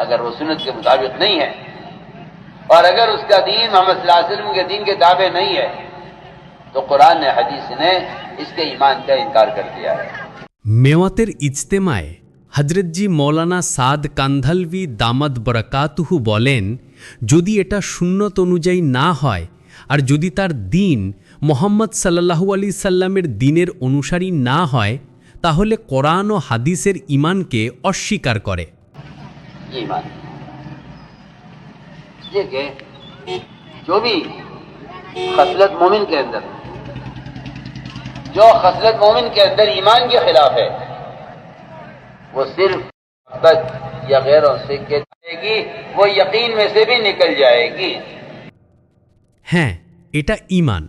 अगर वो सुन्नत के मुताबिक नहीं है और अगर उसका दीन मोहम्मद सल्लल्लाहु अलैहि वसल्लम के दीन के ताबे नहीं है तो कुरान ने हदीस ने इसके ईमान का इनकार कर दिया है মেওয়াতের ইজতেমায় হজরতজি মৌলানা সাদ কান্ধালভি দামাদ বরাকাতুহু বলেন যদি এটা সুন্নত অনুযায়ী না হয় আর যদি তার দিন মোহাম্মদ সাল্লাহু আলি সাল্লামের দিনের অনুসারী না হয় তাহলে কোরআন ও হাদিসের ইমানকে অস্বীকার করে ये ईमान इसलिए कि जो भी खसलत मोमिन के अंदर जो खसलत मोमिन के अंदर ईमान के खिलाफ है वो सिर्फ बद या गैरों से के जाएगी वो यकीन में से भी निकल जाएगी হ্যাঁ এটা ইমান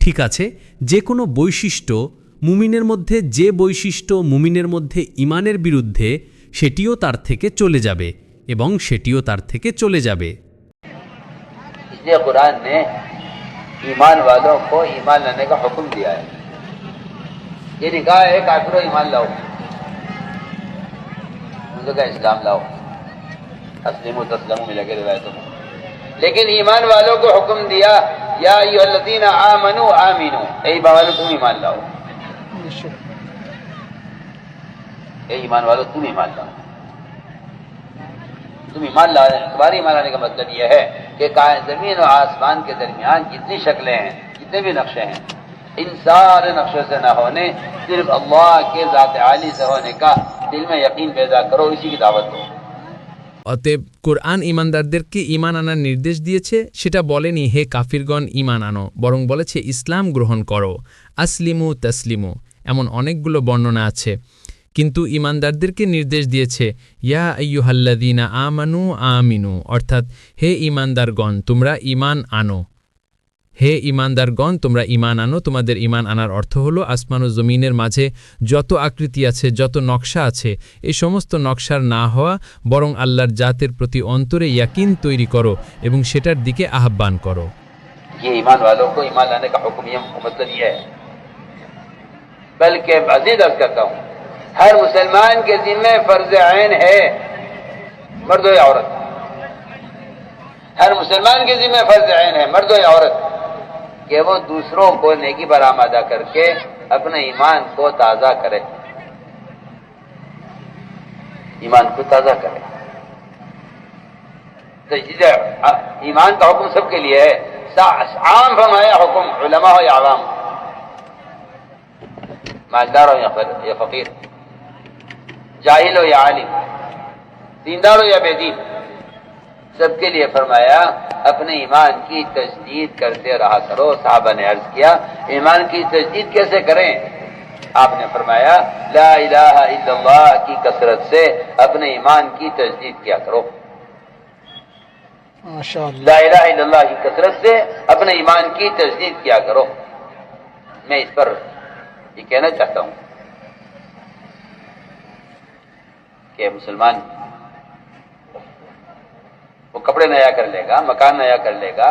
ঠিক আছে যে কোনো বৈশিষ্ট্য মুমিনের মধ্যে যে বৈশিষ্ট্য মুমিনের মধ্যে ইমানের বিরুদ্ধে সেটিও তার থেকে চলে যাবে এবং সেটিও তার থেকে চলে যাবে इसलिए कुरान ने ईमान वालों को ईमान लाने का हुक्म दिया है ये नहीं कहा है काफिरों ईमान लाओ उनका कहा इस्लाम लाओ असलिम तस्लम में लगे रिवायतों में लेकिन ईमान वालों को हुक्म दिया या लदीन आमनु आमीनु ए ईमान वालों तुम ईमान लाओ ए ईमान वालों तुम ईमान लाओ तुम ईमान ला तुम्हारे ईमान लाने का मतलब यह है कि का- जमीन और आसमान के दरमियान जितनी शक्लें हैं जितने भी नक्शे हैं इन सारे नक्शों से न होने सिर्फ अल्लाह के ज़ात आली से होने का दिल में यकीन पैदा करो इसी की दावत दो অতএব কোরআন ইমানদারদেরকে ইমান আনার নির্দেশ দিয়েছে সেটা বলেনি হে কাফিরগণ ইমান আনো বরং বলেছে ইসলাম গ্রহণ করো আসলিমু তসলিমু এমন অনেকগুলো বর্ণনা আছে কিন্তু ইমানদারদেরকে নির্দেশ দিয়েছে ইয়া আইয়ুহাল্লাদিনা আমানু আমিনু অর্থাৎ হে ইমানদারগণ তোমরা ইমান আনো হে ইমানদারগণ তোমরা ইমান আনো তোমাদের ইমান আনার অর্থ হলো আসমান ও জমিনের মাঝে যত আকৃতি আছে যত নকশা আছে এই সমস্ত নকশার না হওয়া বরং আল্লাহর জাতের প্রতি অন্তরে ইয়াকিন তৈরি করো এবং সেটার দিকে আহ্বান করো ये ईमान वालों को ईमान ہر مسلمان کے ذمہ فرض عین ہے، مرد و یا عورت۔ ہر مسلمان کے ذمہ فرض عین ہے، مرد و یا عورت۔ کہ وہ دوسروں کو نیکی برآمدہ کر کے اپنے ایمان کو تازہ کرے۔ ایمان کو تازہ کرے۔ تو ایمان کا حکم سب کے لیے ہے عام فرمایا حکم علماء ہو یا عوام۔ مالدار ہو یا فقیر۔ جاہل ہو یا عالم دیندار ہو یا بے دین۔ سب کے لیے فرمایا اپنے ایمان کی تجدید کرتے رہا کرو صحابہ نے عرض کیا ایمان کی تجدید کیسے کریں؟ آپ نے فرمایا لا الہ الا اللہ کی کثرت سے اپنے ایمان کی تجدید کیا کرو۔ لا الہ الا اللہ کی کثرت سے اپنے ایمان کی تجدید کیا کرو۔ میں اس پر یہ کہنا چاہتا ہوں۔ کہ مسلمان وہ کپڑے نیا کر لے گا، مکان نیا کر لے گا،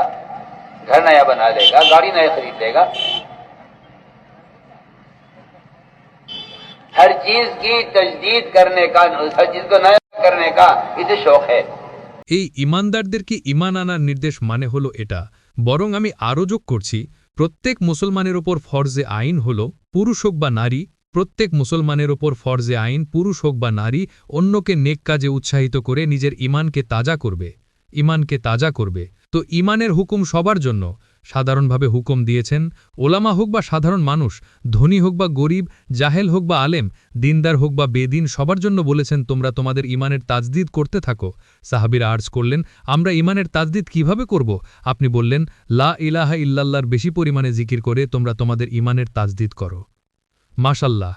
گھر نیا بنا لے گا، گاڑی نیا خرید لے گا۔ ہر چیز کی تجدید کرنے کا، ہر چیز کو نیا کرنے کا اسے شوق ہے۔ এই ইমানদারদেরকে ইমান আনার নির্দেশ মানে হলো এটা বরং আমি আরও যোগ করছি প্রত্যেক মুসলমানের ওপর ফরজে আইন হল পুরুষ হোক বা নারী প্রত্যেক মুসলমানের ওপর ফরজে আইন, পুরুষ হোক বা নারী, অন্যকে নেক কাজে উৎসাহিত করে নিজের ইমানকে তাজা করবে। ইমানকে তাজা করবে। তো ইমানের হুকুম সবার জন্য। সাধারণভাবে হুকুম দিয়েছেন, ওলামা হোক বা সাধারণ মানুষ, ধনী হোক বা গরিব, জাহেল হোক বা আলেম, দিনদার হোক বা বেদিন, সবার জন্য বলেছেন, তোমরা তোমাদের ইমানের তাজদিদ করতে থাকো। সাহাবিরা আর্জ করলেন, আমরা ইমানের তাজদিদ কীভাবে করব? আপনি বললেন, লা ইলাহা ইল্লাল্লাহর বেশি পরিমাণে জিকির করে তোমরা তোমাদের ইমানের তাজদিদ করো। মাশাল্লাহ,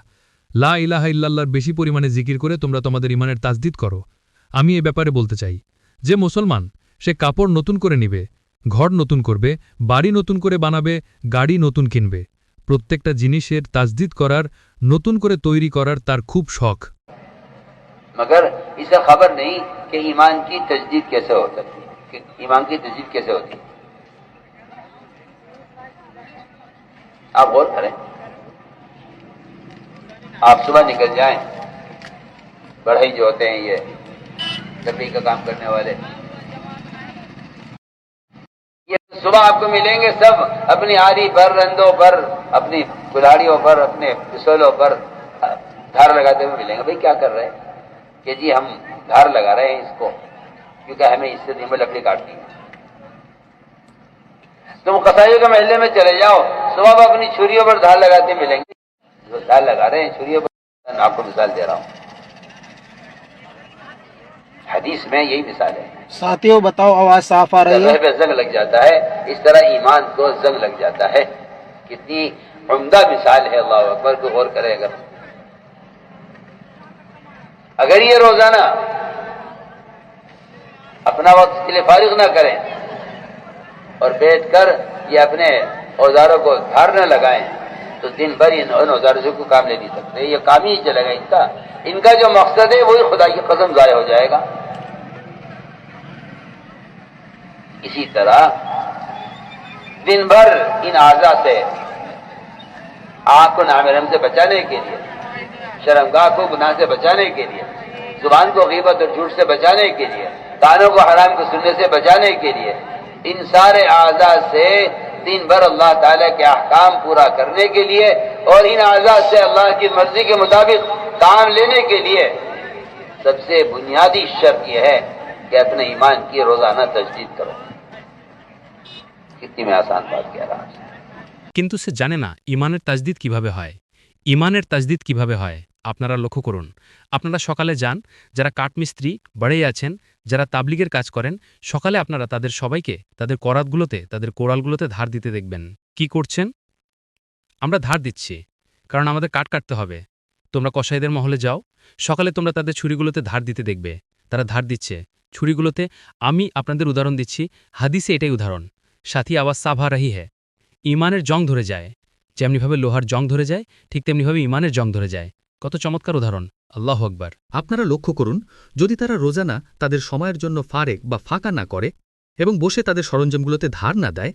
লা ইলাহা ইল্লাহর বেশি পরিমাণে জিকির করে তোমরা তোমাদের ইমানের তাজদিদ করো। আমি এ ব্যাপারে বলতে চাই, যে মুসলমান, সে কাপড় নতুন করে নিবে, ঘর নতুন করবে, বাড়ি নতুন করে বানাবে, গাড়ি নতুন কিনবে। প্রত্যেকটা জিনিসের তাজদিদ করার, নতুন করে তৈরি করার তার খুব শখ। مگر اسے آپ صبح نکل جائیں۔ بڑھئی جو ہوتے ہیں یہ تبلیغ کا کام کرنے والے۔ یہ صبح آپ کو ملیں گے سب اپنی آری پر رندوں پر اپنی کلاڑیوں پر اپنے پسولوں پر دھار لگاتے ہوئے ملیں گے۔ بھائی کیا کر رہے ہیں؟ کہ جی ہم دھار لگا رہے ہیں اس کو، کیونکہ ہمیں اس سے دن میں لکڑی کاٹنی ہے۔ تم قصائیوں کے محلے میں چلے جاؤ، صبح اپنی چھریوں پر دھار لگاتے ملیں گے۔ مثال لگا رہے ہیں چوری آپ کو مثال دے رہا ہوں۔ حدیث میں یہی مثال ہے۔ ساتھیو بتاؤ آواز صاف آ رہی ہے۔ پہ زنگ لگ جاتا ہے اس طرح ایمان کو زنگ لگ جاتا ہے۔ کتنی عمدہ مثال ہے اللہ اکبر کو غور کرے اگر۔ اگر یہ روزانہ اپنا وقت کے لیے فارغ نہ کریں اور بیٹھ کر یہ اپنے اوزاروں کو دھار نہ لگائیں تو دن بھر ان وزارتوں کو کام لے نہیں سکتے۔ یہ کام ہی چلے گا ان کا۔ ان کا جو مقصد ہے وہی خدا کی قسم ضائع ہو جائے گا۔ اسی طرح دن بھر ان اعضا سے آنکھ کو نامرم سے بچانے کے لیے شرمگاہ کو گناہ سے بچانے کے لیے، زبان کو غیبت اور جھوٹ سے بچانے کے لیے کانوں کو حرام کو سننے سے بچانے کے لیے، ان سارے اعضا سے دن بھر اللہ تعالیٰ کے احکام پورا کرنے کے لیے اور ان آزاد سے اللہ کی مرضی کے مطابق کام لینے کے لیے۔ سب سے بنیادی شرط یہ ہے کہ اپنے ایمان کی روزانہ تجدید کرو۔ کتنی میں آسان بات کہہ رہا ہوں۔ کنتو سے جانے نا ایمان تجدید کی بھاوے ہوئے ایمان تجدید کی بھاوے ہوئے আপনারা লক্ষ্য করুন। আপনারা সকালে যান, যারা কাঠমিস্ত্রি বাড়েই আছেন, যারা তাবলিগের কাজ করেন, সকালে আপনারা তাদের সবাইকে তাদের করাতগুলোতে, তাদের কোরালগুলোতে ধার দিতে দেখবেন। কি করছেন? আমরা ধার দিচ্ছি, কারণ আমাদের কাঠ কাটতে হবে। তোমরা কসাইদের মহলে যাও, সকালে তোমরা তাদের ছুরিগুলোতে ধার দিতে দেখবে। তারা ধার দিচ্ছে, ছুরিগুলোতে আমি আপনাদের উদাহরণ দিচ্ছি, হাদিসে এটাই উদাহরণ, সাথী আওয়াজ সাভা রাহি হ্যায় ইমানের জং ধরে যায়, যেমনিভাবে লোহার জং ধরে যায়, ঠিক তেমনিভাবে ইমানের জং ধরে যায়। কত চমৎকার উদাহরণ। আল্লাহ আকবার। আপনারা লক্ষ্য করুন, যদি তারা রোজানা তাদের সময়ের জন্য ফারেক বা ফাঁকা না করে এবং বসে তাদের সরঞ্জামগুলোতে ধার না দেয়,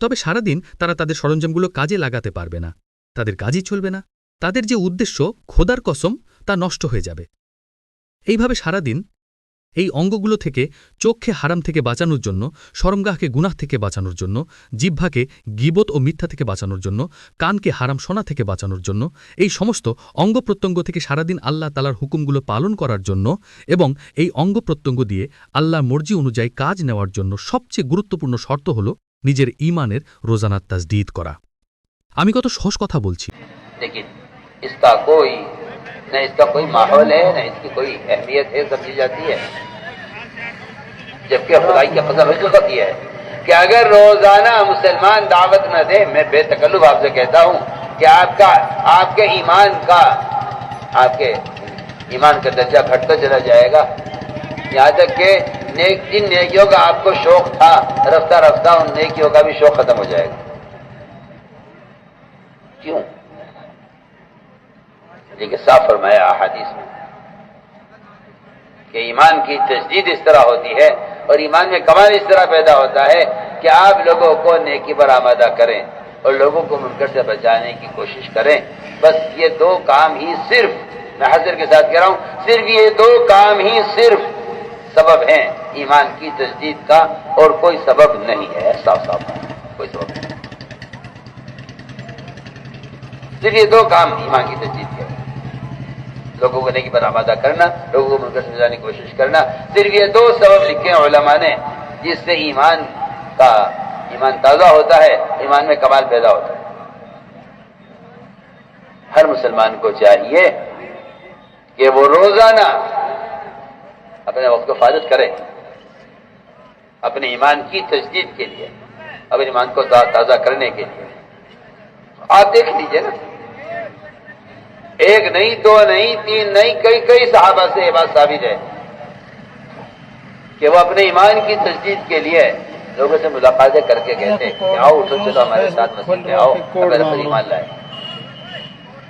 তবে সারাদিন তারা তাদের সরঞ্জামগুলো কাজে লাগাতে পারবে না, তাদের কাজই চলবে না, তাদের যে উদ্দেশ্য খোদার কসম তা নষ্ট হয়ে যাবে। এইভাবে সারাদিন এই অঙ্গগুলো থেকে চোখকে হারাম থেকে বাঁচানোর জন্য, সরমগাহকে গুনাহ থেকে বাঁচানোর জন্য, জিহ্বাকে গিবত ও মিথ্যা থেকে বাঁচানোর জন্য, কানকে হারাম শোনা থেকে বাঁচানোর জন্য, এই সমস্ত অঙ্গ প্রত্যঙ্গ থেকে সারাদিন আল্লাহ তালার হুকুমগুলো পালন করার জন্য এবং এই অঙ্গ প্রত্যঙ্গ দিয়ে আল্লাহর মর্জি অনুযায়ী কাজ নেওয়ার জন্য সবচেয়ে গুরুত্বপূর্ণ শর্ত হল নিজের ইমানের রোজানাত তাজদিদ করা। আমি কত সহজ কথা বলছি। نہ اس کا کوئی ماحول ہے، نہ اس کی کوئی اہمیت ہے، سمجھی جاتی ہے۔ جبکہ خدائی کی قدر حقیقت یہ ہے کہ اگر روزانہ مسلمان دعوت نہ دے، میں بے تکلف آپ سے کہتا ہوں کہ آپ کا، آپ کے ایمان کا، آپ کے ایمان کا درجہ گھٹتا چلا جائے گا۔ یہاں تک کہ نیک، جن نیکیوں کا آپ کو شوق تھا، رفتہ رفتہ ان نیکیوں کا بھی شوق ختم ہو جائے گا۔ کیوں؟ لیکن کہ صاف فرمایا احادیث میں کہ ایمان کی تجدید اس طرح ہوتی ہے اور ایمان میں کمال اس طرح پیدا ہوتا ہے کہ آپ لوگوں کو نیکی برآمدہ کریں اور لوگوں کو منکر سے بچانے کی کوشش کریں۔ بس یہ دو کام ہی صرف، میں حضر کے ساتھ کہہ رہا ہوں، صرف یہ دو کام ہی صرف سبب ہیں ایمان کی تجدید کا اور کوئی سبب نہیں ہے، صاف صاف کوئی سبب نہیں صرف یہ دو کام ایمان کی تجدید کے۔ لوگوں کو نیکی پر آمادہ کرنا، لوگوں کو منکر سمجھانے کی کوشش کرنا۔ صرف یہ دو سبب لکھے ہیں علماء نے، جس سے ایمان کا، ایمان تازہ ہوتا ہے، ایمان میں کمال پیدا ہوتا ہے۔ ہر مسلمان کو چاہیے کہ وہ روزانہ اپنے وقت کو فارغ کرے، اپنے ایمان کی تجدید کے لیے، اپنے ایمان کو تازہ کرنے کے لیے۔ آپ دیکھ لیجیے نا۔ एक नहीं दो नहीं तीन नहीं कई कई साहबा से ये बात साबित है कि वो अपने ईमान की तजदीद के लिए लोगों से मुलाकातें करके कहते हैं कि आओ उठो चलो हमारे साथ मस्जिद में आओ अगर अपनी ईमान लाए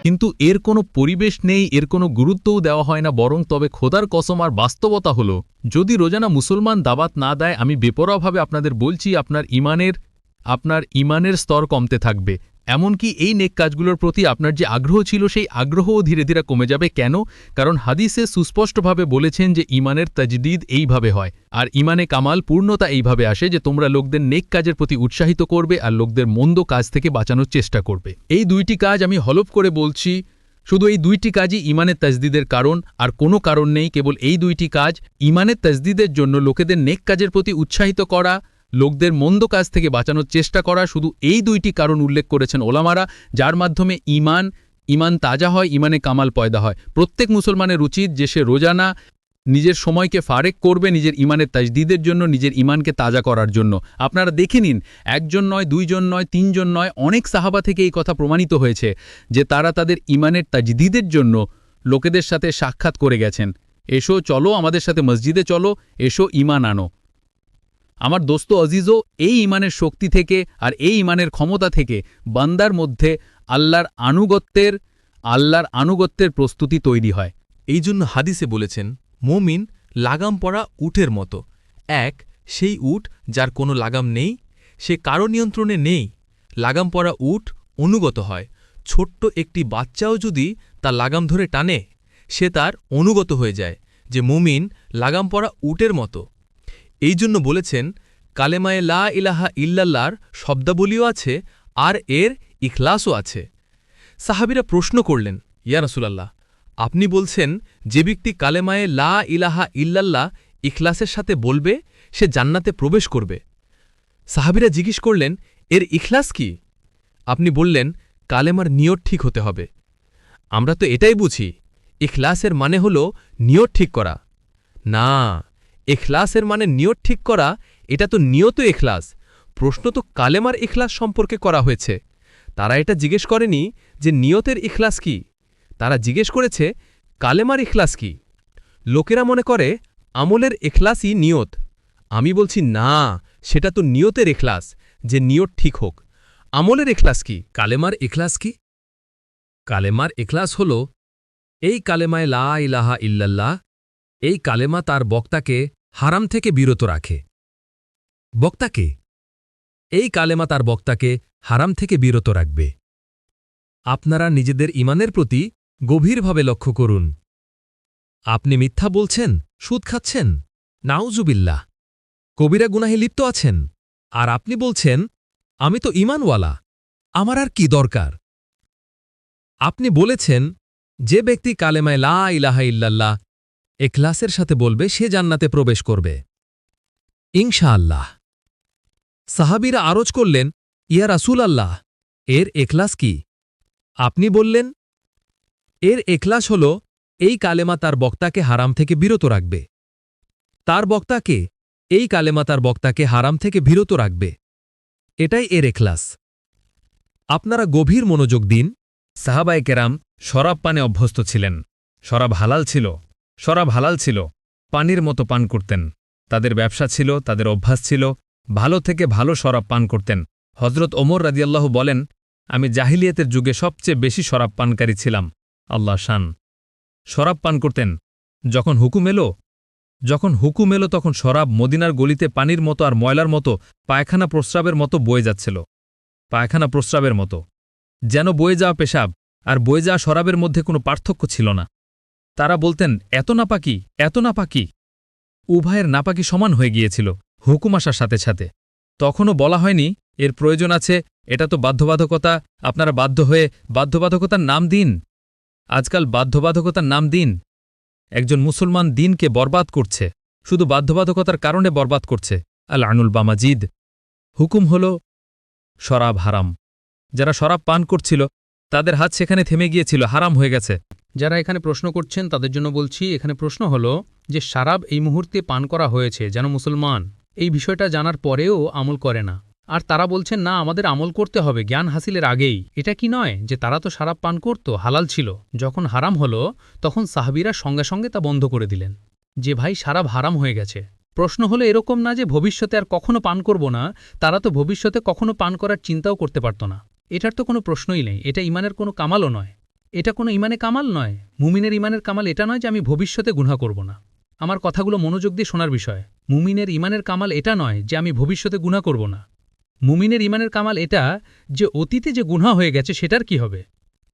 কিন্তু এর কোনো পরিবেশ নেই এর কোনো গুরুত্বও দেওয়া হয় না বরং তবে খোদার কসম আর বাস্তবতা হলো যদি রোজানা মুসলমান দাবাত না দেয় আমি বেপরোয়াভাবে আপনাদের বলছি আপনার ইমানের আপনার ইমানের স্তর কমতে থাকবে এমনকি এই নেক কাজগুলোর প্রতি আপনার যে আগ্রহ ছিল, সেই আগ্রহও ধীরে ধীরে কমে যাবে। কেন? কারণ হাদিসে সুস্পষ্টভাবে বলেছেন যে, ইমানের তাজদিদ এইভাবে হয়। আর ইমানে কামাল পূর্ণতা এইভাবে আসে যে, তোমরা লোকদের নেক কাজের প্রতি উৎসাহিত করবে আর লোকদের মন্দ কাজ থেকে বাঁচানোর চেষ্টা করবে। এই দুইটি কাজ আমি হলফ করে বলছি, শুধু এই দুইটি কাজই ইমানের তাজদিদের কারণ, আর কোনো কারণ নেই। কেবল এই দুইটি কাজ ইমানের তাজদিদের জন্য লোকেদের নেক কাজের প্রতি উৎসাহিত করা লোকদের মন্দ কাজ থেকে বাঁচানোর চেষ্টা করা শুধু এই দুইটি কারণ উল্লেখ করেছেন ওলামারা, যার মাধ্যমে ইমান ইমান তাজা হয়, ইমানে কামাল পয়দা হয়। প্রত্যেক মুসলমানের উচিত যে সে রোজানা নিজের সময়কে ফারেক করবে, নিজের ইমানের তাজদিদের জন্য, নিজের ইমানকে তাজা করার জন্য। আপনারা দেখে নিন, একজন নয়, দুইজন নয়, তিনজন নয়, অনেক সাহাবা থেকে এই কথা প্রমাণিত হয়েছে যে তারা তাদের ইমানের তাজদিদের জন্য লোকেদের সাথে সাক্ষাৎ করে গেছেন। এসো, চলো আমাদের সাথে মসজিদে চলো, এসো ইমান আনো। আমার দোস্ত অজিজও এই ইমানের শক্তি থেকে আর এই ইমানের ক্ষমতা থেকে বান্দার মধ্যে আল্লাহর আনুগত্যের আল্লাহর আনুগত্যের প্রস্তুতি তৈরি হয়। এই জন্য হাদিসে বলেছেন, মমিন লাগাম পড়া উটের মতো। এক, সেই উট যার কোনো লাগাম নেই, সে কারও নিয়ন্ত্রণে নেই। লাগাম পড়া উট অনুগত হয়। ছোট্ট একটি বাচ্চাও যদি তার লাগাম ধরে টানে, সে তার অনুগত হয়ে যায় যে মুমিন লাগাম পড়া উটের মতো। এই জন্য বলেছেন, কালেমায়ে লা ইলাহা ইল্লাল্লাহর শব্দাবলীও আছে আর এর ইখলাসও আছে। সাহাবিরা প্রশ্ন করলেন, ইয়া রাসূলাল্লাহ, আপনি বলছেন যে ব্যক্তি কালেমায়ে লা ইলাহা ইল্লাল্লাহ ইখলাসের সাথে বলবে, সে জান্নাতে প্রবেশ করবে। সাহাবিরা জিজ্ঞেস করলেন, এর ইখলাস কি? আপনি বললেন, কালেমার নিয়ত ঠিক হতে হবে। আমরা তো এটাই বুঝি, ইখলাসের মানে হল নিয়ত ঠিক করা। না এখলাসের মানে নিয়ত ঠিক করা, এটা তো নিয়ত এখলাস। প্রশ্ন তো কালেমার ইখলাস সম্পর্কে করা হয়েছে। তারা এটা জিজ্ঞেস করেনি যে নিয়তের ইখলাস কি। তারা জিজ্ঞেস করেছে, কালেমার ইখলাস কি? লোকেরা মনে করে, আমলের এখলাসই নিয়ত। আমি বলছি, না, সেটা তো নিয়তের এখলাস, যে নিয়ত ঠিক হোক। আমলের এখলাস কি? কালেমার এখলাস কি? কালেমার এখলাস হল, এই কালেমায় লা ইলাহা ইল্লাল্লাহ এই কালেমা তার বক্তাকে হারাম থেকে বিরত রাখে। বক্তাকে? এই কালেমা তার বক্তাকে হারাম থেকে বিরত রাখবে। আপনারা নিজেদের ইমানের প্রতি গভীরভাবে লক্ষ্য করুন। আপনি মিথ্যা বলছেন, সুদ খাচ্ছেন, নাউজুবিল্লাহ, কবিরা গুনাহে লিপ্ত আছেন, আর আপনি বলছেন, আমি তো ইমানওয়ালা আমার আর কি দরকার? আপনি বলেছেন, যে ব্যক্তি কালেমায় লা ইলাহা ইল্লাল্লাহ এখলাসের সাথে বলবে, সে জান্নাতে প্রবেশ করবে। ইনশাআল্লাহ। সাহাবিরা আরজ করলেন, ইয়া রাসূল আল্লাহ এর এখলাস কি? আপনি বললেন, এর এখলাস হল, এই কালেমা তার বক্তাকে হারাম থেকে বিরত রাখবে। তার বক্তাকে, এই কালেমা তার বক্তাকে হারাম থেকে বিরত রাখবে। এটাই এর এখলাস আপনারা গভীর মনোযোগ দিন। সাহাবায়ে কেরাম শরাব পানে অভ্যস্ত ছিলেন। শরাব হালাল ছিল। শরাব হালাল ছিল, পানির মতো পান করতেন। তাদের ব্যবসা ছিল, তাদের অভ্যাস ছিল, ভালো থেকে ভালো শরাব পান করতেন। হজরত ওমর রাদিয়াল্লাহু বলেন, আমি জাহিলিয়াতের যুগে সবচেয়ে বেশি শরাব পানকারী ছিলাম। আল্লাহ শান। শরাব পান করতেন। যখন হুকুম এলো, যখন হুকুম এলো তখন শরাব মদিনার গলিতে পানির মতো আর ময়লার মতো, পায়খানা প্রস্রাবের মতো বয়ে যাচ্ছিল। পায়খানা প্রস্রাবের মতো। যেন বয়ে যাওয়া পেশাব, আর বয়ে যাওয়া শরাবের মধ্যে কোনো পার্থক্য ছিল না। তারা বলতেন, এত নাপাকি এত নাপাকি। উভয়ের নাপাকি সমান হয়ে গিয়েছিল, হুকুম আসার সাথে সাথে। তখনও বলা হয়নি, এর প্রয়োজন আছে, এটা তো বাধ্যবাধকতা, আপনারা বাধ্য হয়ে বাধ্যবাধকতার নাম দিন। আজকাল বাধ্যবাধকতার নাম দিন। একজন মুসলমান দিনকে বরবাদ করছে, শুধু বাধ্যবাধকতার কারণে বরবাদ করছে। আল আনুল বামাজিদ হুকুম হল, শরাব হারাম। যারা শরাব পান করছিল তাদের হাত সেখানে থেমে গিয়েছিল, হারাম হয়ে গেছে। যারা এখানে প্রশ্ন করছেন, তাদের জন্য বলছি, এখানে প্রশ্ন হলো যে শারাব এই মুহূর্তে পান করা হয়েছে, যেন মুসলমান। এই বিষয়টা জানার পরেও আমল করে না। আর তারা বলছেন, না, আমাদের আমল করতে হবে, জ্ঞান হাসিলের আগেই। এটা কি নয় যে তারা তো শারাব পান করত, হালাল ছিল। যখন হারাম হলো, তখন সাহাবিরা সঙ্গে সঙ্গে তা বন্ধ করে দিলেন। যে ভাই শারাব হারাম হয়ে গেছে। প্রশ্ন হলো এরকম না যে ভবিষ্যতে আর কখনো পান করব না, তারা তো ভবিষ্যতে কখনো পান করার চিন্তাও করতে পারত না। এটার তো কোনো প্রশ্নই নেই। এটা ইমানের কোনো কামালও নয়। এটা কোনো ইমানে কামাল নয়। মুমিনের ইমানের কামাল এটা নয় যে আমি ভবিষ্যতে গুনহা করব না। আমার কথাগুলো মনোযোগ দিয়ে শোনার বিষয়। মুমিনের ইমানের কামাল এটা নয় যে আমি ভবিষ্যতে গুণা করব না। মুমিনের ইমানের কামাল এটা যে অতীতে যে গুনাহ হয়ে গেছে সেটার কি হবে?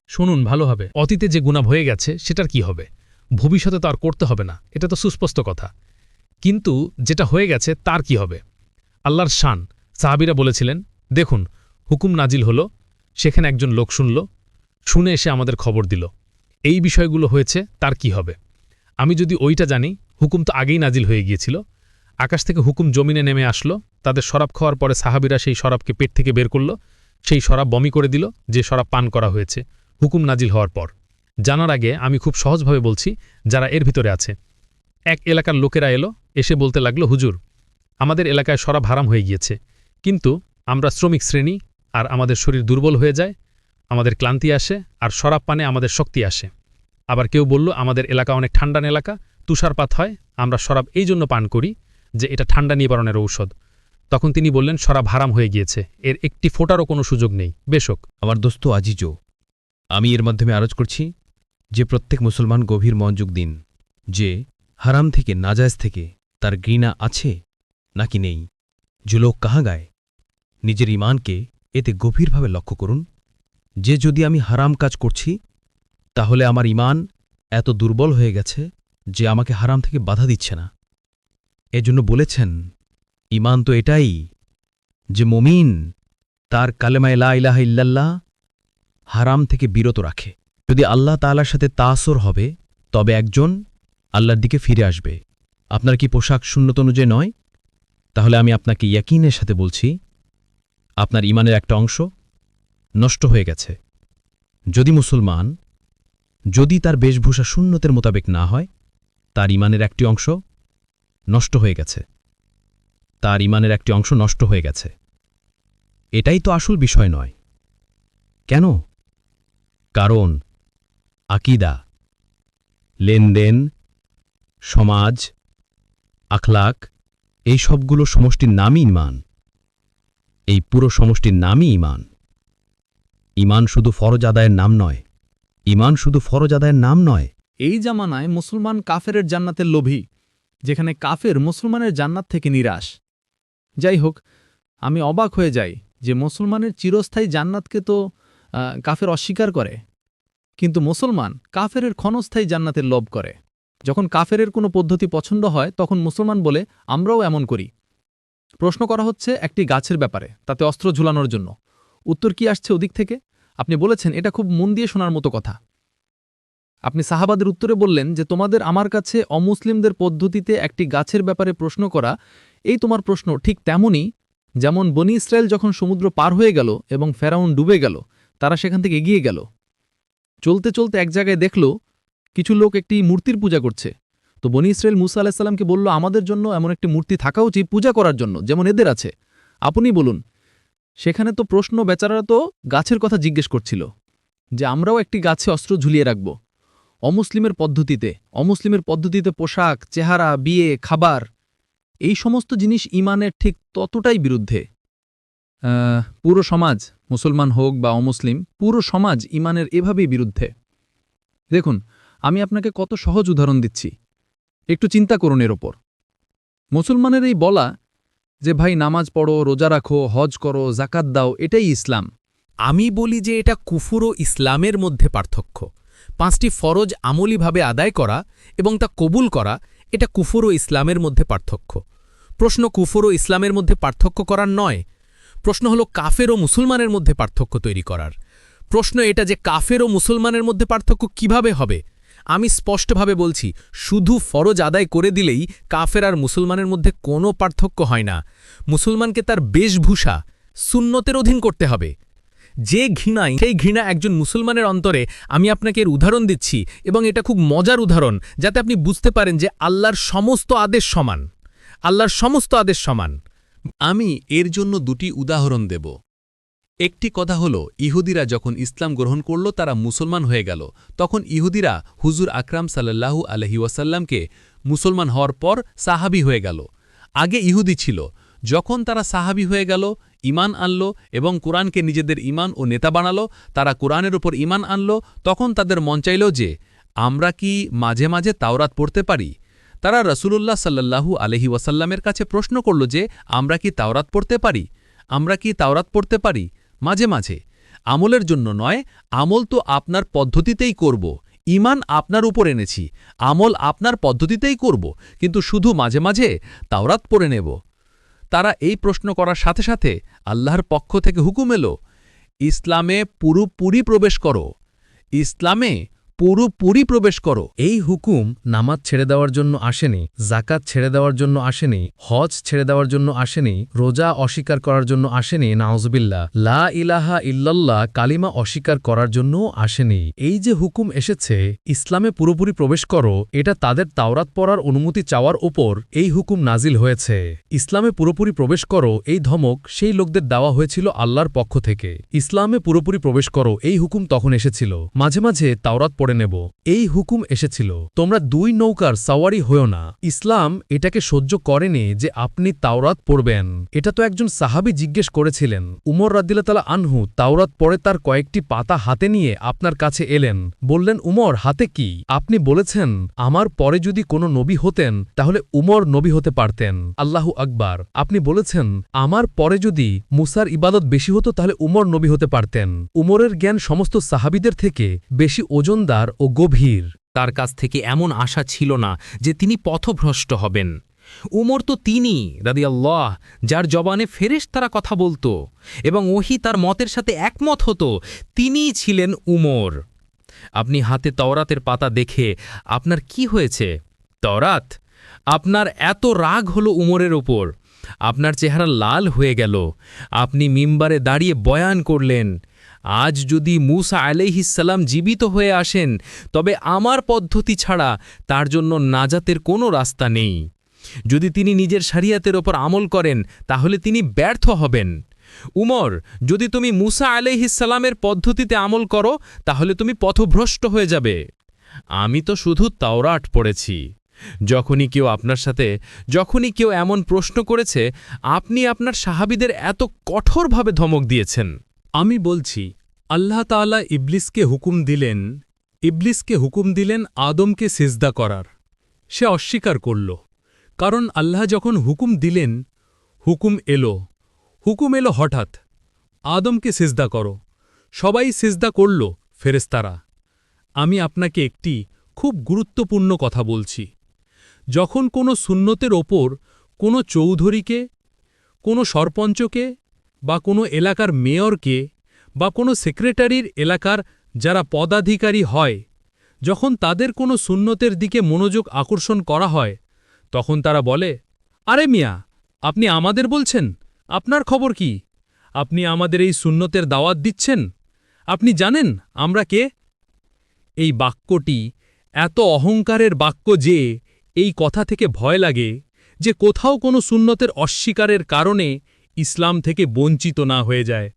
শুনুন, ভালো হবে। অতীতে যে গুনাহ হয়ে গেছে সেটার কি হবে? ভবিষ্যতে তার করতে হবে না। এটা তো সুস্পষ্ট কথা। কিন্তু যেটা হয়ে গেছে তার কি হবে? আল্লাহর শান। সাহাবিরা বলেছিলেন, দেখুন, হুকুম নাজিল হলো সেখানে একজন লোক শুনল, শুনে এসে আমাদের খবর দিল। এই বিষয়গুলো হয়েছে, তার কি হবে? আমি যদি ওইটা জানি, হুকুম তো আগেই নাজিল হয়ে গিয়েছিল। আকাশ থেকে হুকুম জমিনে নেমে আসলো, তাদের শরাব খাওয়ার পরে সাহাবিরা সেই শরাবকে পেট থেকে বের করল, সেই শরাব বমি করে দিল, যে শরাব পান করা হয়েছে, হুকুম নাজিল হওয়ার পর। জানার আগে আমি খুব সহজভাবে বলছি, যারা এর ভিতরে আছে। এক এলাকার লোকেরা এলো, এসে বলতে লাগল, হুজুর, আমাদের এলাকায় শরাব হারাম হয়ে গিয়েছে। কিন্তু আমরা শ্রমিক শ্রেণি আর আমাদের শরীর দুর্বল হয়ে যায়, আমাদের ক্লান্তি আসে, আর শরাব পানে আমাদের শক্তি আসে। আবার কেউ বলল, আমাদের এলাকা অনেক ঠান্ডান এলাকা, তুষারপাত হয়, আমরা শরাব এই জন্য পান করি যে এটা ঠান্ডা নিবারণের ঔষধ। তখন তিনি বললেন, শরাব হারাম হয়ে গিয়েছে, এর একটি ফোটারও কোনো সুযোগ নেই বেশক আমার দোস্ত আজিজো আমি এর মাধ্যমে আরজ করছি যে প্রত্যেক মুসলমান গভীর মনোযোগ দিন, যে হারাম থেকে, নাজায়জ থেকে তার ঘৃণা আছে নাকি নেই, যে লোক কাহা গায় নিজের ইমানকে এতে গভীরভাবে লক্ষ্য করুন, যে যদি আমি হারাম কাজ করছি, তাহলে আমার ইমান এত দুর্বল হয়ে গেছে যে আমাকে হারাম থেকে বাধা দিচ্ছে না। এজন্য বলেছেন, ইমান তো এটাই যে মমিন তার কালেমায় লা ইলাহা ইল্লাল্লাহ হারাম থেকে বিরত রাখে। যদি আল্লাহ তাআলার সাথে তাসর হবে, তবে একজন আল্লাহর দিকে ফিরে আসবে। আপনার কি পোশাক শূন্যত অনুযায়ী নয়? তাহলে আমি আপনাকে ইয়াকিনের সাথে বলছি আপনার ইমানের একটা অংশ নষ্ট হয়ে গেছে। যদি মুসলমান, যদি তার বেশভূষা শূন্যতের মোতাবেক না হয়, তার ইমানের একটি অংশ নষ্ট হয়ে গেছে। তার ইমানের একটি অংশ নষ্ট হয়ে গেছে। এটাই তো আসল বিষয় নয়। কেন? কারণ আকিদা, লেনদেন, সমাজ, আখলাক, এই সবগুলো সমষ্টির নামই ইমান এই পুরো সমষ্টির নামই ইমান ইমান শুধু ফরজ আদায়ের নাম নয়। ইমান শুধু ফরজ আদায়ের নাম নয়। এই জামানায় মুসলমান কাফেরের জান্নাতের লোভী, যেখানে কাফের মুসলমানের জান্নাত থেকে নিরাশ। যাই হোক, আমি অবাক হয়ে যাই যে মুসলমানের চিরস্থায়ী জান্নাতকে তো কাফের অস্বীকার করে। কিন্তু মুসলমান কাফেরের ক্ষণস্থায়ী জান্নাতের লোভ করে। যখন কাফেরের কোনো পদ্ধতি পছন্দ হয়, তখন মুসলমান বলে, আমরাও এমন করি। প্রশ্ন করা হচ্ছে একটি গাছের ব্যাপারে, তাতে অস্ত্র ঝুলানোর জন্য। উত্তর কি আসছে ওদিক থেকে? আপনি বলেছেন এটা খুব মন দিয়ে শোনার মতো কথা। আপনি সাহাবাদের উত্তরে বললেন যে, তোমাদের আমার কাছে অমুসলিমদের পদ্ধতিতে একটি গাছের ব্যাপারে প্রশ্ন করা, এই তোমার প্রশ্ন ঠিক তেমনই, যেমন বনি ইসরায়েল যখন সমুদ্র পার হয়ে গেল এবং ফেরাউন ডুবে গেল, তারা সেখান থেকে এগিয়ে গেল। চলতে চলতে এক জায়গায় দেখল, কিছু লোক একটি মূর্তির পূজা করছে। তো বনি ইসরায়েল মুসা আলাহিসাল্লামকে বলল, আমাদের জন্য এমন একটি মূর্তি থাকা উচিত পূজা করার জন্য, যেমন এদের আছে। আপনি বলুন। সেখানে তো প্রশ্ন বেচারারা তো গাছের কথা জিজ্ঞেস করছিল, যে আমরাও একটি গাছে অস্ত্র ঝুলিয়ে রাখব। অমুসলিমের পদ্ধতিতে অমুসলিমের পদ্ধতিতে পোশাক, চেহারা, বিয়ে, খাবার, এই সমস্ত জিনিস ইমানের ঠিক ততটাই বিরুদ্ধে। পুরো সমাজ, মুসলমান হোক বা অমুসলিম, পুরো সমাজ ইমানের এভাবেই বিরুদ্ধে। দেখুন, আমি আপনাকে কত সহজ উদাহরণ দিচ্ছি। একটু চিন্তা করুন এর ওপর। মুসলমানের এই বলা যে, ভাই, নামাজ পড়ো, রোজা রাখো, হজ করো জাকাত দাও, এটাই ইসলাম। আমি বলি যে, এটা কুফুর ও ইসলামের মধ্যে পার্থক্য। পাঁচটি ফরজ আমলিভাবে আদায় করা এবং তা কবুল করা, এটা কুফুর ও ইসলামের মধ্যে পার্থক্য। প্রশ্ন কুফুর ও ইসলামের মধ্যে পার্থক্য করার নয়। প্রশ্ন হলো কাফের ও মুসলমানের মধ্যে পার্থক্য তৈরি করার। প্রশ্ন এটা যে, কাফের ও মুসলমানের মধ্যে পার্থক্য কীভাবে হবে? আমি স্পষ্টভাবে বলছি, শুধু ফরজ আদায় করে দিলেই কাফের আর মুসলমানের মধ্যে কোনো পার্থক্য হয় না। মুসলমানকে তার বেশভূষা, সুন্নতের অধীন করতে হবে। যে ঘৃণাই সেই ঘৃণা একজন মুসলমানের অন্তরে, আমি আপনাকে এর উদাহরণ দিচ্ছি এবং এটা খুব মজার উদাহরণ, যাতে আপনি বুঝতে পারেন যে আল্লাহর সমস্ত আদেশ সমান। আল্লাহর সমস্ত আদেশ সমান। আমি এর জন্য দুটি উদাহরণ দেব। একটি কথা হল, ইহুদিরা যখন ইসলাম গ্রহণ করল, তারা মুসলমান হয়ে গেল। তখন ইহুদিরা হুজুর আকরাম সাল্লাল্লাহু আলহি ওয়াসাল্লামকে মুসলমান হওয়ার পর সাহাবি হয়ে গেল। আগে ইহুদি ছিল। যখন তারা সাহাবি হয়ে গেল ইমান আনল এবং কোরআনকে নিজেদের ইমান ও নেতা বানালো, তারা কোরআনের উপর ইমান আনল, তখন তাদের মন চাইল যে, আমরা কি মাঝে মাঝে তাওরাত পড়তে পারি? তারা রসুলুল্লাহ সাল্লাল্লাহু আলহি ওয়াসাল্লামের কাছে প্রশ্ন করল যে, আমরা কি তাওরাত পড়তে পারি? আমরা কি তাওরাত পড়তে পারি? মাঝে মাঝে। আমলের জন্য নয়, আমল তো আপনার পদ্ধতিতেই করব। ইমান আপনার উপর এনেছি, আমল আপনার পদ্ধতিতেই করব। কিন্তু শুধু মাঝে মাঝে তাওরাত পড়ে নেব। তারা এই প্রশ্ন করার সাথে সাথে আল্লাহর পক্ষ থেকে হুকুম এলো, ইসলামে পুরোপুরি প্রবেশ করো। ইসলামে পুরোপুরি প্রবেশ করো। এই হুকুম নামাজ ছেড়ে দেওয়ার জন্য আসেনি জাকাত ছেড়ে দেওয়ার জন্য আসেনি, হজ ছেড়ে দেওয়ার জন্য আসেনি, রোজা অস্বীকার করার জন্য আসেনি নাওজবিল্লা লা ইলাহা ইল্লাল্লাহ কালিমা অস্বীকার করার জন্যও আসেনি। এই যে হুকুম এসেছে, ইসলামে পুরোপুরি প্রবেশ করো, এটা তাদের তাওরাত পড়ার অনুমতি চাওয়ার ওপর এই হুকুম নাজিল হয়েছে। ইসলামে পুরোপুরি প্রবেশ করো, এই ধমক সেই লোকদের দেওয়া হয়েছিল আল্লাহর পক্ষ থেকে। ইসলামে পুরোপুরি প্রবেশ করো, এই হুকুম তখন এসেছিল। মাঝে মাঝে তাওরাত পড়ে নেব। এই হুকুম এসেছিল, তোমরা দুই নৌকার সাওয়ারি হয়েও না। ইসলাম এটাকে সহ্য করেনি যে আপনি তাওরাত পড়বেন। এটা তো একজন সাহাবি জিজ্ঞেস করেছিলেন। উমর রাদ্দিল্লা আনহু তাওরাত পরে তার কয়েকটি পাতা হাতে নিয়ে আপনার কাছে এলেন। বললেন, উমর, হাতে কি? আপনি বলেছেন, আমার পরে যদি কোনো নবী হতেন, তাহলে উমর নবী হতে পারতেন। আল্লাহু আকবার। আপনি বলেছেন, আমার পরে যদি মুসার ইবাদত বেশি হতো, তাহলে উমর নবী হতে পারতেন। উমরের জ্ঞান সমস্ত সাহাবিদের থেকে বেশি ওজনদার ও গভীর। তার কাছ থেকে এমন আশা ছিল না যে তিনি পথভ্রষ্ট হবেন। উমর তো তিনি রাদি আল্লাহ যার জবানে ফেরেশ তারা কথা বলতো এবং ওহি তার মতের সাথে একমত হতো, তিনিই ছিলেন উমর। আপনি হাতে তওরাতের পাতা দেখে আপনার কি হয়েছে? তওরাত? আপনার এত রাগ হলো উমরের ওপর। আপনার চেহারা লাল হয়ে গেল। আপনি মিম্বারে দাঁড়িয়ে বয়ান করলেন আজ যদি মুসা আলাইহিসাল্লাম জীবিত হয়ে আসেন, তবে আমার পদ্ধতি ছাড়া তার জন্য নাজাতের কোনো রাস্তা নেই। যদি তিনি নিজের শরিয়াতের ওপর আমল করেন, তাহলে তিনি ব্যর্থ হবেন। উমর, যদি তুমি মুসা আলাইহিসাল্লামের পদ্ধতিতে আমল করো, তাহলে তুমি পথভ্রষ্ট হয়ে যাবে। আমি তো শুধু তাওরাট পড়েছি। যখনই কেউ আপনার সাথে, যখনই কেউ এমন প্রশ্ন করেছে, আপনি আপনার সাহাবিদের এত কঠোরভাবে ধমক দিয়েছেন। আমি বলছি, আল্লাহ তাআলা ইবলিসকে হুকুম দিলেন, ইবলিসকে হুকুম দিলেন আদমকে সিজদা করার। সে অস্বীকার করল। কারণ আল্লাহ যখন হুকুম দিলেন, হুকুম এলো। হুকুম এলো হঠাৎ। আদমকে সিজদা করো। সবাই সিজদা করল ফেরেস্তারা আমি আপনাকে একটি খুব গুরুত্বপূর্ণ কথা বলছি। যখন কোনো সুন্নতের ওপর কোনো চৌধুরীকে, কোনো সরপঞ্চকে বা কোনো এলাকার মেয়রকে বা কোনো সেক্রেটারির এলাকার যারা পদাধিকারী হয়, যখন তাদের কোনো সুন্নতের দিকে মনোযোগ আকর্ষণ করা হয়, তখন তারা বলে, আরে মিয়া, আপনি আমাদের বলছেন, আপনার খবর কি? আপনি আমাদের এই সুন্নতের দাওয়াত দিচ্ছেন? আপনি জানেন আমরা কে? এই বাক্যটি এত অহংকারের বাক্য যে এই কথা থেকে ভয় লাগে যে কোথাও কোনো সুন্নতের অস্বীকারের কারণে ইসলাম থেকে বঞ্চিত না হয়ে যায়।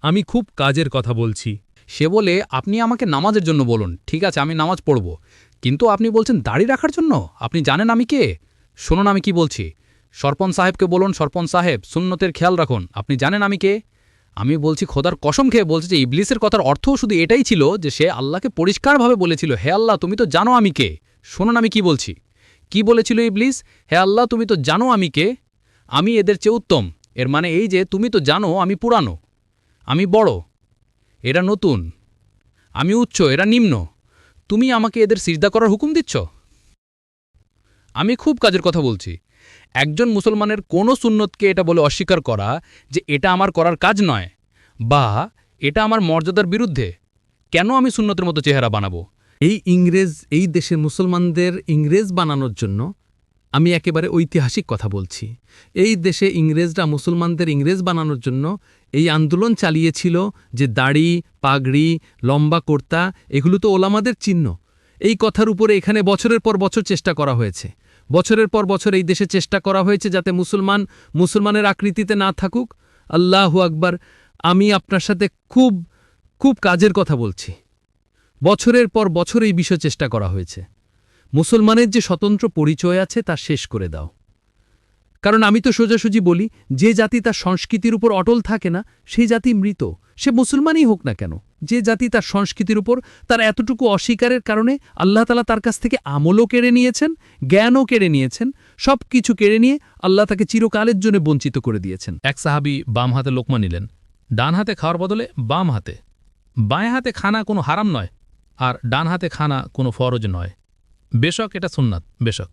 আমি খুব কাজের কথা বলছি। সে বলে, আপনি আমাকে নামাজের জন্য বলুন। ঠিক আছে, আমি নামাজ পড়ব। কিন্তু আপনি বলছেন দাড়ি রাখার জন্য? আপনি জানেন আমি কে? শুনুন আমি কি বলছি। সরপঞ্চ সাহেবকে বলুন, সরপঞ্চ সাহেব, সুন্নতের খেয়াল রাখুন। আপনি জানেন আমি কে? আমি বলছি, খোদার কসম খেয়ে বলছে যে ইবলিসের কথার অর্থও শুধু এটাই ছিল যে সে আল্লাহকে পরিষ্কারভাবে বলেছিল, হে আল্লাহ, তুমি তো জানো আমি কে? শুনুন আমি কি বলছি। কি বলেছিল ইবলিস? হে আল্লাহ, তুমি তো জানো আমি কে? আমি এদের চেয়ে উত্তম। এর মানে এই যে তুমি তো জানো আমি পুরানো। আমি বড়। এরা নতুন। আমি উচ্চ, এরা নিম্ন। তুমি আমাকে এদের সিজদা করার হুকুম দিচ্ছ? আমি খুব কাজের কথা বলছি। একজন মুসলমানের কোনো সুন্নতকে এটা বলে অস্বীকার করা যে এটা আমার করার কাজ নয় বা এটা আমার মর্যাদার বিরুদ্ধে। কেন আমি সুন্নতের মতো চেহারা বানাবো? এই ইংরেজ, এই দেশের মুসলমানদের ইংরেজ বানানোর জন্য আমি একেবারে ঐতিহাসিক কথা বলছি। এই দেশে ইংরেজরা মুসলমানদের ইংরেজ বানানোর জন্য এই আন্দোলন চালিয়েছিল যে দাড়ি, পাগড়ি, লম্বা কর্তা, এগুলো তো ওলামাদের চিহ্ন। এই কথার উপরে এখানে বছরের পর বছর চেষ্টা করা হয়েছে। বছরের পর বছর এই দেশে চেষ্টা করা হয়েছে যাতে মুসলমান মুসলমানের আকৃতিতে না থাকুক। আল্লাহু আকবার, আমি আপনার সাথে খুব খুব কাজের কথা বলছি। বছরের পর বছর এই বিষয় চেষ্টা করা হয়েছে। মুসলমানের যে স্বতন্ত্র পরিচয় আছে তা শেষ করে দাও। কারণ আমি তো সোজাসুজি বলি, যে জাতি তার সংস্কৃতির উপর অটল থাকে না সেই জাতি মৃত। সে মুসলমানই হোক না কেন, যে জাতি তার সংস্কৃতির উপর তার এতটুকু অস্বীকারের কারণে আল্লাহ তালা তার কাছ থেকে আমলও কেড়ে নিয়েছেন, জ্ঞানও কেড়ে নিয়েছেন, সব কিছু কেড়ে নিয়ে আল্লাহ তাকে চিরকালের জন্য বঞ্চিত করে দিয়েছেন। এক সাহাবি বাম হাতে লোকমা নিলেন। ডান হাতে খাওয়ার বদলে বাম হাতে। বাঁয়ে হাতে খানা কোনো হারাম নয়, আর ডান হাতে খানা কোনো ফরজ নয়। বেশক এটা সুন্নাত, বেশক।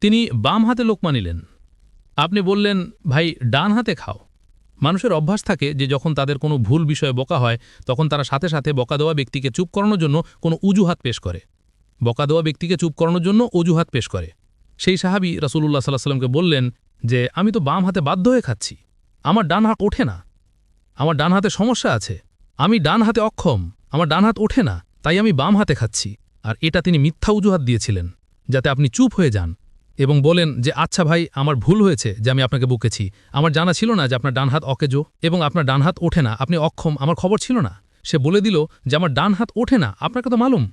তিনি বাম হাতে লোকমা নিলেন আপনি বললেন, ভাই, ডান হাতে খাও। মানুষের অভ্যাস থাকে যে যখন তাদের কোনো ভুল বিষয়ে বকা হয়, তখন তারা সাথে সাথে বকা দেওয়া ব্যক্তিকে চুপ করানোর জন্য কোনো অজুহাত পেশ করে। বকা দেওয়া ব্যক্তিকে চুপ করানোর জন্য অজুহাত পেশ করে। সেই সাহাবি রাসুলুল্লাহ সাল্লাহ সাল্লামকে বললেন যে, আমি তো বাম হাতে বাধ্য হয়ে খাচ্ছি। আমার ডান হাত ওঠে না। আমার ডান হাতে সমস্যা আছে। আমি ডান হাতে অক্ষম। আমার ডান হাত ওঠে না। তাই আমি বাম হাতে খাচ্ছি। আর এটা তিনি মিথ্যা অজুহাত দিয়েছিলেন, যাতে আপনি চুপ হয়ে যান এবং বলেন যে আচ্ছা ভাই, আমার ভুল হয়েছে যে আমি আপনাকে বুকেছি। আমার জানা ছিল না যে আপনার ডান হাত অকেজো এবং আপনার ডান হাত ওঠে না। আপনি অক্ষম, আমার খবর ছিল না। সে বলে দিল যে, আমার ডান হাত ওঠে না, আপনাকে তো মালুম।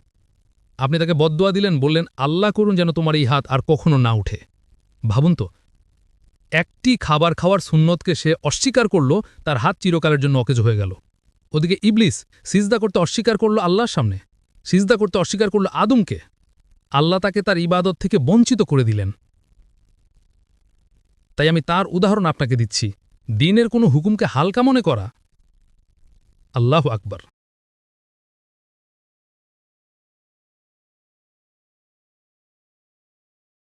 আপনি তাকে বদদোয়া দিলেন, বললেন, আল্লাহ করুন যেন তোমার এই হাত আর কখনো না উঠে ভাবুন তো, একটি খাবার খাওয়ার সুন্নতকে সে অস্বীকার করল, তার হাত চিরকালের জন্য অকেজ হয়ে গেল। ওদিকে ইবলিস সিজদা করতে অস্বীকার করল আল্লাহর সামনে। সিজদা করতে অস্বীকার করল আদমকে। আল্লাহ তাকে তার ইবাদত থেকে বঞ্চিত করে দিলেন। তাই আমি তার উদাহরণ আপনাকে দিচ্ছি। দিনের কোনো হুকুমকে হালকা মনে করা। আল্লাহ আকবার।